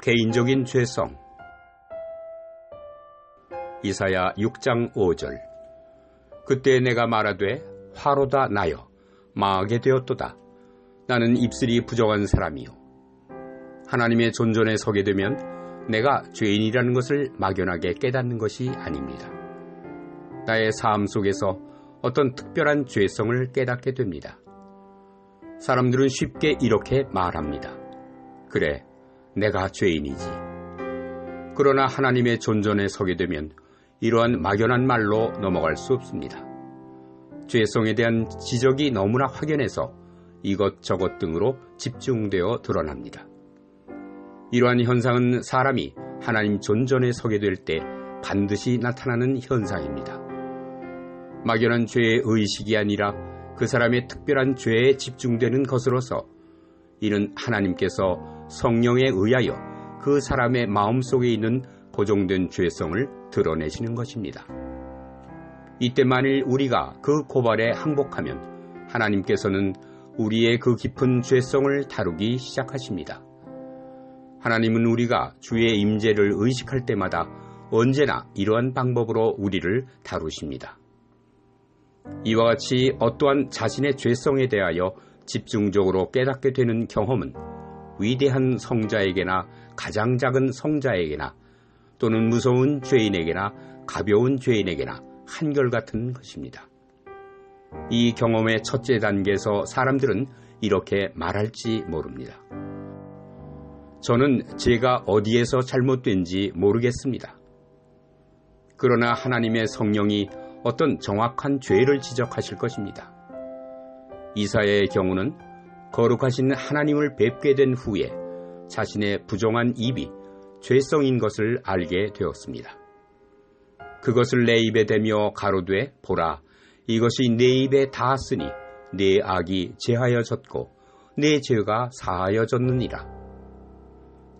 개인적인 죄성 이사야 6장 5절 그때 내가 말하되 화로다 나여 망하게 되었도다 나는 입술이 부정한 사람이요 하나님의 존전에 서게 되면 내가 죄인이라는 것을 막연하게 깨닫는 것이 아닙니다. 나의 삶 속에서 어떤 특별한 죄성을 깨닫게 됩니다. 사람들은 쉽게 이렇게 말합니다. 그래, 내가 죄인이지. 그러나 하나님의 존전에 서게 되면 이러한 막연한 말로 넘어갈 수 없습니다. 죄성에 대한 지적이 너무나 확연해서 이것저것 등으로 집중되어 드러납니다. 이러한 현상은 사람이 하나님 존전에 서게 될 때 반드시 나타나는 현상입니다. 막연한 죄의 의식이 아니라 그 사람의 특별한 죄에 집중되는 것으로서 이는 하나님께서 성령에 의하여 그 사람의 마음 속에 있는 고정된 죄성을 드러내시는 것입니다. 이때 만일 우리가 그 고발에 항복하면 하나님께서는 우리의 그 깊은 죄성을 다루기 시작하십니다. 하나님은 우리가 주의 임재를 의식할 때마다 언제나 이러한 방법으로 우리를 다루십니다. 이와 같이 어떠한 자신의 죄성에 대하여 집중적으로 깨닫게 되는 경험은 위대한 성자에게나 가장 작은 성자에게나 또는 무서운 죄인에게나 가벼운 죄인에게나 한결같은 것입니다. 이 경험의 첫째 단계에서 사람들은 이렇게 말할지 모릅니다. 저는 제가 어디에서 잘못된지 모르겠습니다. 그러나 하나님의 성령이 어떤 정확한 죄를 지적하실 것입니다. 이사야의 경우는 거룩하신 하나님을 뵙게 된 후에 자신의 부정한 입이 죄성인 것을 알게 되었습니다. 그것을 내 입에 대며 가로되 보라 이것이 내 입에 닿았으니 내 악이 제하여졌고 내 죄가 사하여졌느니라.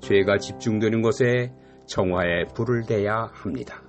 죄가 집중되는 곳에 정화의 불을 대야 합니다.